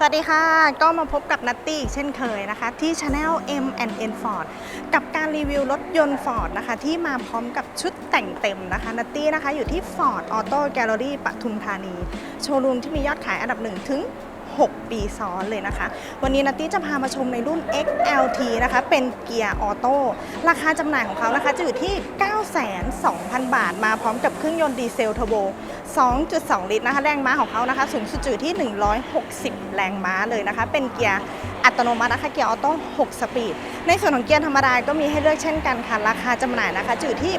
สวัสดีค่ะ ก็มาพบกับนัตตี้เช่นเคยนะคะ ที่ Channel M N Ford กับการรีวิวรถยนต์ Ford นะคะ ที่มาพร้อมกับชุดแต่งเต็มนะคะ นัตตี้นะคะอยู่ที่ Ford Auto Gallery ปทุมธานี โชว์รูมที่มียอดขายอันดับ1ถึง 6 ปีซ้อนเลยนะคะ วันนี้นัตตี้จะพามาชมในรุ่น XLT นะคะ เป็นเกียร์ออโต้ราคาจำหน่ายของเขานะคะจะอยู่ที่9,200,000 บาท มาพร้อมกับเครื่องยนต์ดีเซลเทอร์โบ 2.2 ลิตรนะคะแรงม้าของเขานะคะ สูงสุดจะอยู่ที่ 160 แรงม้าเลยนะคะ เป็นเกียร์อัตโนมัตินะคะเกียร์ออโต้ 6 สปีด ในส่วนของเกียร์ธรรมดาก็มีให้เลือกเช่นกันค่ะ ราคาจำหน่ายนะคะจะอยู่ที่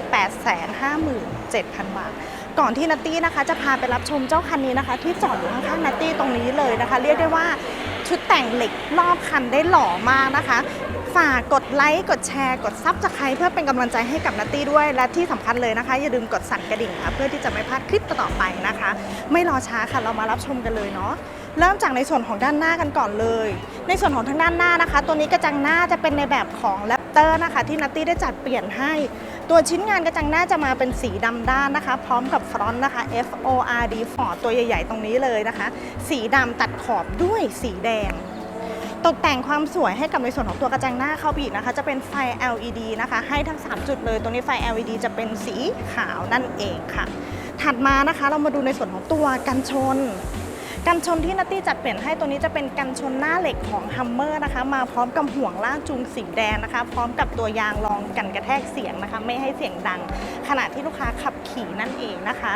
857,000 บาท ก่อนที่นัตตี้นะคะ จะพาไปรับชมเจ้าคันนี้นะคะ ที่จอดอยู่ข้างๆนัตตี้ตรงนี้เลยนะคะ เรียกได้ว่าชุดแต่งเหล็กรอบคันได้หล่อมากนะคะ ฝากกดไลค์ กดแชร์ กดซับสไครต์เพื่อเป็นกำลังใจให้กับนัตตี้ด้วย และที่สำคัญเลยนะคะ อย่าลืมกดสั่นกระดิ่งค่ะ เพื่อที่จะไม่พลาดคลิปต่อไปนะคะ ไม่รอช้าค่ะเรามารับชมกันเลยเนาะเริ่มจากในส่วนของด้านหน้ากันก่อนเลย ในส่วนของทางด้านหน้านะคะ ตัวนี้กระจังหน้าจะเป็นในแบบของแรปเตอร์นะคะ ที่นัตตี้ได้จัดเปลี่ยนให้ ตัวชิ้นงานกระจังหน้าจะมาเป็นสีดำด้านนะคะ พร้อมกับฟรอนต์นะคะ F O R D Ford ตัวใหญ่ ๆ ตรงนี้เลยนะคะ สีดำตัดขอบด้วยสีแดง ตกแต่งความสวยให้กับในส่วนของตัวกระจังหน้าเข้าไปอีกนะคะ จะเป็นไฟ LED นะคะ ให้ทั้ง 3 จุดเลยตรงนี้ไฟ LED จะเป็นสีขาวนั่นเองค่ะ ถัดมานะคะเรามาดูในส่วนของตัวกันชน กันชนที่นัตตี้จัดเปลี่ยนให้ตัวนี้จะเป็นกันชนหน้าเหล็กของฮัมเมอร์นะคะ มาพร้อมกับห่วงล่ากจูงสีแดงนะคะ พร้อมกับตัวยางรองกันกระแทกเสียงนะคะ ไม่ให้เสียงดัง ขณะที่ลูกค้าขับขี่นั่นเองนะคะ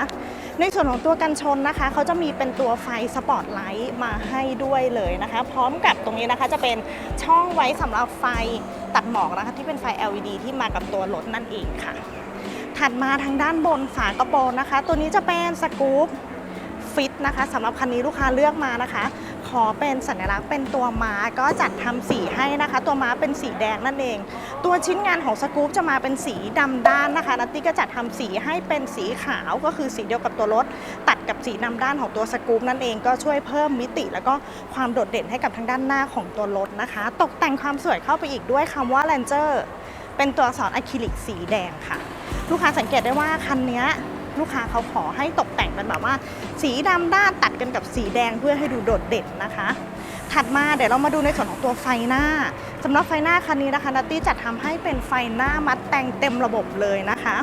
ในส่วนของตัวกันชนนะคะเขาจะมีเป็นตัวไฟสปอตไลท์มาให้ด้วยเลยนะคะ พร้อมกับตรงนี้นะคะจะเป็นช่องไว้สำหรับไฟตัดหมอกนะคะ ที่เป็นไฟ LED ที่มากับตัวรถนั่นเองค่ะ ถัดมาทางด้านบนฝากระโปรงนะคะ ตัวนี้จะเป็นสกู๊ป ฟิตนะคะสำหรับคันนี้ลูกค้าเลือกมานะคะ ขอเป็นสัญลักษณ์เป็นตัวม้าก็จัดทำสีให้นะคะ ตัวม้าเป็นสีแดงนั่นเอง ตัวชิ้นงานของสกู๊ปจะมาเป็นสีดำด้านนะคะนัตตี้ก็จัดทำสีให้เป็นสีขาวก็คือสีเดียวกับตัวรถ ตัดกับสีดำด้านของตัวสกู๊ปนั่นเองก็ช่วยเพิ่มมิติ แล้วก็ความโดดเด่นให้กับทางด้านหน้าของตัวรถนะคะ ตกแต่งความสวยเข้าไปอีกด้วยคำว่า Ranger เป็นตัวอักษรอะคริลิกสีแดงค่ะ ลูกค้าสังเกตได้ว่าคันเนี้ย ลูกค้าเขาขอให้ตกแต่งเป็นแบบว่า สีดำด้านตัดกันกับสีแดงเพื่อให้ดูโดดเด่นนะคะ ถัดมาเดี๋ยวเรามาดูในส่วนของตัวไฟหน้าสำหรับไฟหน้าคันนี้นะคะนัตตี้จัดทำให้เป็นไฟหน้ามัดแต่งเต็มระบบเลยนะคะ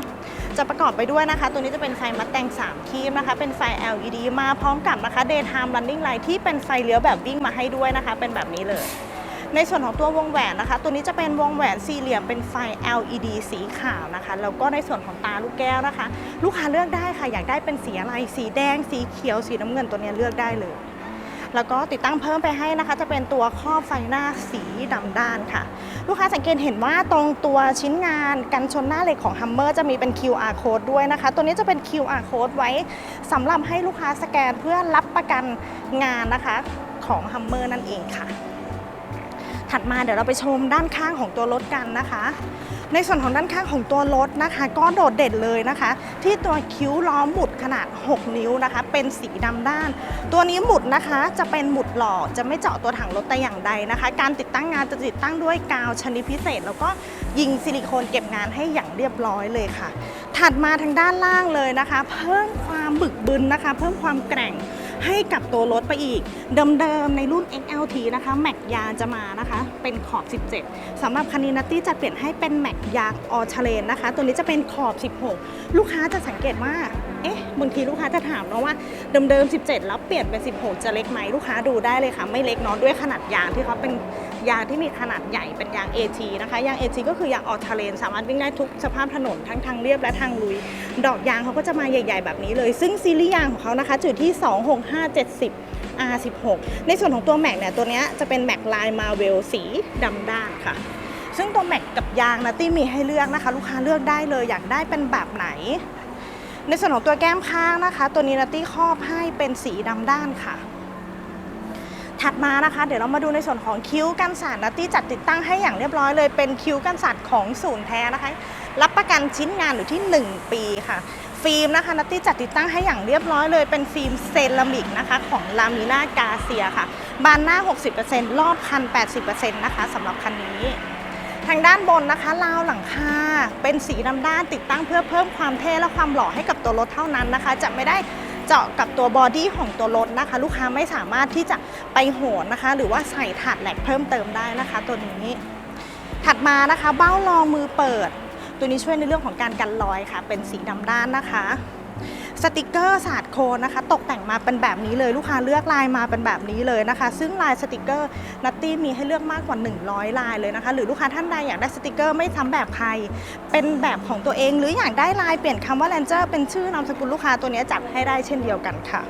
จะประกอบไปด้วยนะคะ ตัวนี้จะเป็นไฟมัดแต่ง3คีมนะคะ เป็นไฟ LED มาพร้อมกับนะคะ daytime running light ที่เป็นไฟเลี้ยวแบบวิ่งมาให้ด้วยนะคะ เป็นแบบนี้เลย ในส่วนของตัววงแหวนนะคะ ตัวนี้จะเป็นวงแหวนสี่เหลี่ยมเป็นไฟ LED สีขาวนะคะแล้วก็ในส่วนของตาลูกแก้วนะคะ ลูกค้าเลือกได้ค่ะ อยากได้เป็นสีอะไร สีแดง สีเขียว สีน้ำเงินตัวนี้เลือกได้เลย แล้วก็ติดตั้งเพิ่มไปให้นะคะ จะเป็นตัวครอบไฟหน้าสีดำด้านค่ะ ลูกค้าสังเกตเห็นว่าตรงตัวชิ้นงานกันชนหน้าเหล็กของ Hummer จะมีเป็น QR code ด้วยนะคะ ตัวนี้จะเป็น QR code ไว้สำหรับให้ลูกค้าสแกนเพื่อรับประกันงานนะคะของ Hummer นั่นเองค่ะ ถัดมาเดี๋ยวเราไปชมด้านข้างของตัวรถกันนะคะ ในส่วนของด้านข้างของตัวรถนะคะ ก็โดดเด่นเลยนะคะ ที่ตัวคิ้วล้อหมุดขนาด 6 นิ้วนะคะ เป็นสีดำด้าน ตัวนี้หมุดนะคะจะเป็นหมุดหล่อจะไม่เจาะตัวถังรถแต่อย่างใดนะคะ การติดตั้งงานจะติดตั้งด้วยกาวชนิดพิเศษ แล้วก็ยิงซิลิโคนเก็บงานให้อย่างเรียบร้อยเลยค่ะ ถัดมาทางด้านล่างเลยนะคะ เพิ่มความบึกบึนนะคะ เพิ่มความแกร่ง ให้กับตัวรถไปอีก เดิมๆในรุ่น XLT นะคะแม็กยางจะมานะคะ เป็นขอบ 17สำหรับคันนี้นัตตี้จะเปลี่ยนให้เป็นแม็กยางออชเลนนะคะ ตัวนี้จะเป็นขอบ 16 ลูกค้าจะสังเกตว่า เอ๊ะบางทีลูกค้าจะถามเนาะว่าเดิมๆ 17 แล้วเปลี่ยนเป็น 16 จะเล็กไหมลูกค้าดูได้เลยค่ะ ไม่เล็กเนาะด้วยขนาดยางที่เขาเป็นยางที่มีขนาดใหญ่เป็นยาง AT นะคะ ยาง AT ก็คือยางออชเลน สามารถวิ่งได้ทุกสภาพถนนทั้งทางเรียบและทางลุย ดอกยางเขาก็จะมาใหญ่ ๆ แบบนี้เลย ซึ่งซีรีส์ยางของเขานะคะจุดที่ 26570 R16 ในส่วนของตัวแม็กเนี่ยตัวเนี้ยจะเป็นแม็กลายมาเวลสีดำด้านค่ะ ซึ่งตัวแม็กกับยางนะตี้มีให้เลือกนะคะ ลูกค้าเลือกได้เลยอยากได้เป็นแบบไหน ในส่วนของตัวแก้มข้างนะคะ ตัวนี้นัตตี้ครอบให้เป็นสีดำด้านค่ะ ถัดมานะคะ เดี๋ยวเรามาดูในส่วนของคิ้วกันสาดนัตตี้จัดติดตั้งให้อย่างเรียบร้อยเลย เป็นคิ้วกันสาดของศูนย์แท้นะคะ รับประกันชิ้นงานอยู่ที่ 1 ปีค่ะ ฟิล์มนะคะนัตตี้จัดติดตั้งให้อย่างเรียบร้อยเลย เป็นฟิล์มเซรามิกนะคะ ของลามิน่ากาเซียค่ะ บานหน้า 60%รอบคัน 80%นะคะสำหรับคันนี้ ทางด้านบนนะคะราวหลังคาเป็นสีดำด้านติดตั้งเพื่อเพิ่มความเท่และความหล่อให้กับตัวรถเท่านั้นนะคะ จะไม่ได้เจาะกับตัวบอดี้ของตัวรถนะคะ ลูกค้าไม่สามารถที่จะไปโหนนะคะ หรือว่าใส่ถาดแหลกเพิ่มเติมได้นะคะ ตัวนี้ ถัดมานะคะ เบ้ารองมือเปิด ตัวนี้ช่วยในเรื่องของการกันรอยค่ะ เป็นสีดำด้านนะคะ สติกเกอร์ศาสตร์โคนนะคะ ตกแต่งมาเป็นแบบนี้เลยลูกค้าเลือกลายมาเป็นแบบนี้เลยนะคะ ซึ่งลายสติกเกอร์นัตตี้มีให้เลือกมากกว่า 100 ลายเลยนะคะ หรือลูกค้าท่านใดอยากได้สติกเกอร์ไม่ซ้ำแบบใคร เป็นแบบของตัวเอง หรืออยากได้ลายเปลี่ยนคำว่า Ranger เป็นชื่อนามสกุลลูกค้าตัวนี้จัดให้ได้เช่นเดียวกันค่ะ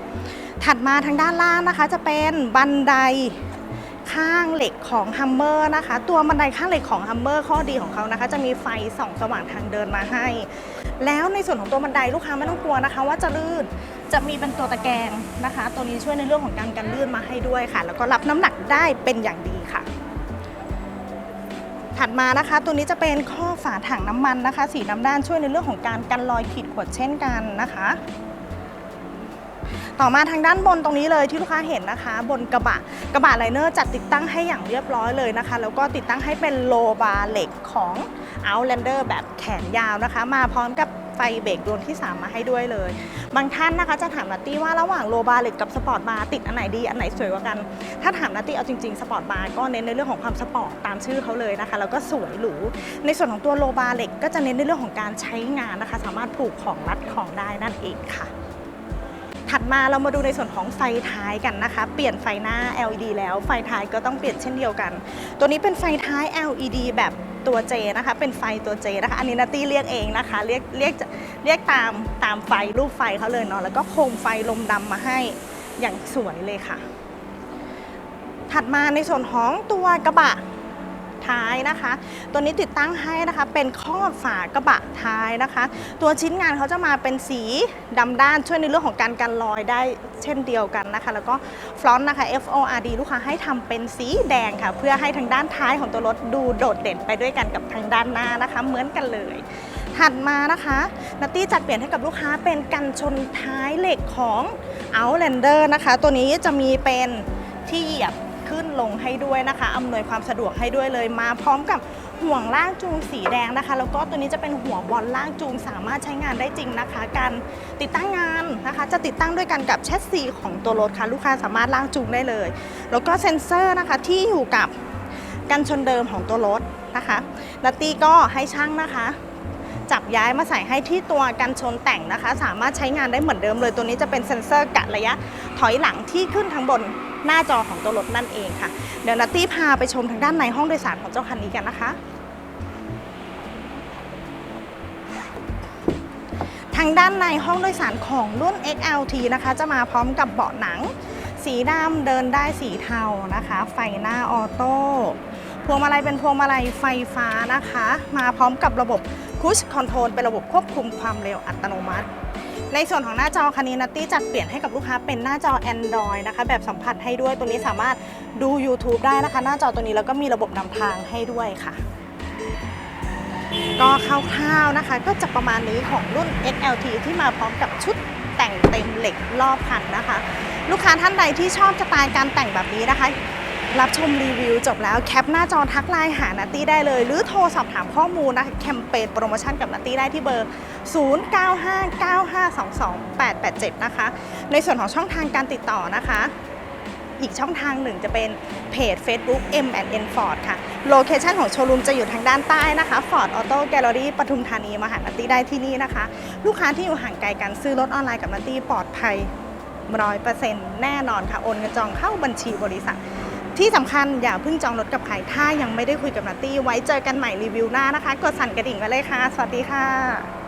ถัดมาทางด้านล่างนะคะ จะเป็นบันไดข้างเหล็กของฮัมเมอร์นะคะ ตัวบันไดข้างเหล็กของฮัมเมอร์ข้อดีของเขานะคะ จะมีไฟส่องสว่างทางเดินมาให้ แล้วในส่วนของตัวบันไดลูกค้าไม่ต้องกลัวนะคะ ว่าจะลื่นจะมีเป็นตัวตะแกรงนะคะ ตัวนี้ช่วยในเรื่องของการกันลื่นมาให้ด้วยค่ะ แล้วก็รับน้ำหนักได้เป็นอย่างดีค่ะ ถัดมานะคะ ตัวนี้จะเป็นข้อฝาถังน้ำมันนะคะ สีน้ำด้านช่วยในเรื่องของการกันรอยขีดข่วนเช่นกันนะคะ ต่อมาทางด้านบนตรงนี้เลยที่ลูกค้าเห็นนะคะ บนกระบะกระบะไลเนอร์จัดติดตั้งให้อย่างเรียบร้อยเลยนะคะ แล้วก็ติดตั้งให้เป็นโลบาร์เหล็กของ Outlander แบบแขนยาวนะคะ มาพร้อมกับไฟเบรกดวงที่ 3 มาให้ด้วยเลย บางท่านนะคะจะถามนัตตี้ว่าระหว่างโลบาร์เหล็กกับสปอร์ตบาร์ติดอันไหนดีอันไหนสวยกว่ากัน ถ้าถามนัตตี้เอาจริงๆ สปอร์ตบาร์ก็เน้นในเรื่องของความสปอร์ตตามชื่อเขาเลยนะคะ แล้วก็สวยหรู ในส่วนของตัวโลบาร์เหล็กก็จะเน้นในเรื่องของการใช้งานนะคะ สามารถผูกของรัดของได้นั่นเองค่ะ ถัดมาเรามาดูในส่วนของไฟท้ายกันนะคะ เปลี่ยนไฟหน้า LED แล้วไฟท้ายก็ต้องเปลี่ยนเช่นเดียวกัน ตัวนี้เป็นไฟท้าย LED แบบตัว J นะคะ เป็นไฟตัว J นะคะ อันนี้นัตตี้เรียกเองนะคะ เรียกเรียกเรียกตามตามไฟรูปไฟเขาเลยเนาะ แล้วก็โคมไฟลมดำมาให้อย่างสวยเลยค่ะ ถัดมาในส่วนของตัวกระบะ ท้ายนะคะ ตัวนี้ติดตั้งให้นะคะ เป็นครอฝากระบะท้ายนะคะ ตัวชิ้นงานเขาจะมาเป็นสีดำด้านช่วยในเรื่องของการกันรอยได้เช่นเดียวกันนะคะ แล้วก็ฟรอนต์นะคะ F O R D ลูกค้าให้ทำเป็นสีแดงค่ะ เพื่อให้ทางด้านท้ายของตัวรถดูโดดเด่นไปด้วยกันกับทางด้านหน้านะคะ เหมือนกันเลยถัดมานะคะนัตตี้จัดเปลี่ยนให้กับลูกค้าเป็นกันชนท้ายเหล็กของ Outlander นะคะ ตัวนี้จะมีเป็นที่เหยียบ ขึ้นลงให้ด้วยนะคะอำนวยความสะดวกให้ด้วยเลยมาพร้อมกับห่วงล่างจูงสีแดงนะคะ แล้วก็ตัวนี้จะเป็นหัวบอลล่างจูงสามารถใช้งานได้จริงนะคะ การติดตั้งงานนะคะ จะติดตั้งด้วยกันกับแชสซีของตัวรถค่ะลูกค้าสามารถล่างจูงได้เลย แล้วก็เซ็นเซอร์นะคะที่อยู่กับกันชนเดิมของตัวรถนะคะนัตตี้ก็ให้ช่างนะคะ จับย้ายมาใส่ให้ที่ตัวกันชนแต่งนะคะ สามารถใช้งานได้เหมือนเดิมเลยตัวนี้จะเป็นเซ็นเซอร์กะระยะถอยหลังที่ขึ้นทางบน หน้าจอของตัวรถนั่นเองค่ะ เดี๋ยวนัตตี้พาไปชมทางด้านในห้องโดยสารของเจ้าคันนี้กันนะคะทางด้านในห้องโดยสารของรุ่น XLT นะคะ จะมาพร้อมกับเบาะหนัง สีดำเดินได้สีเทานะคะ ไฟหน้าออโต้พวงมาลัยเป็นพวงมาลัยไฟฟ้านะคะ มาพร้อมกับระบบคูชคอนโทรลเป็นระบบควบคุมความเร็วอัตโนมัติ ในส่วนของหน้าจอคันนี้นัตตี้จัดเปลี่ยนให้กับลูกค้าเป็นหน้าจอ Android นะคะ แบบสัมผัสให้ด้วยตัวนี้สามารถดู YouTube ได้นะคะ หน้าจอตัวนี้แล้วก็มีระบบนำทางให้ด้วยค่ะ ก็คร่าวๆนะคะ ก็จะประมาณนี้ของรุ่น XLT ที่มาพร้อมกับชุดแต่งเต็มเหล็กรอบคันนะคะ ลูกค้าท่านใดที่ชอบสไตล์การแต่งแบบนี้นะคะ รับชมรีวิวจบแล้วแคปหน้าจอทักไลน์หานัตตี้ได้เลย หรือโทรสอบถามข้อมูลนะแคมเปญโปรโมชั่นกับนัตตี้ได้ที่เบอร์ 0959522887 นะคะ ในส่วนของช่องทางการติดต่อนะคะ อีกช่องทางหนึ่งจะเป็นเพจ Facebook M&N Ford ค่ะ โลเคชันของโชว์รูมจะอยู่ทางด้านใต้นะคะ Ford Auto Gallery ปทุมธานีมาหานัตตี้ได้ที่นี่นะคะ ลูกค้าที่อยู่ห่างไกลกันซื้อรถออนไลน์กับนัตตี้ปลอดภัยร้อยเปอร์เซ็นต์แน่นอนค่ะ โอนเงินจองเข้าบัญชีบริษัท ที่สำคัญอย่าเพิ่งจองรถกับใคร ถ้ายังไม่ได้คุยกับนัตตี้ไว้เจอกันใหม่รีวิวหน้านะคะ กดสั่นกระดิ่งไว้เลยค่ะ สวัสดีค่ะ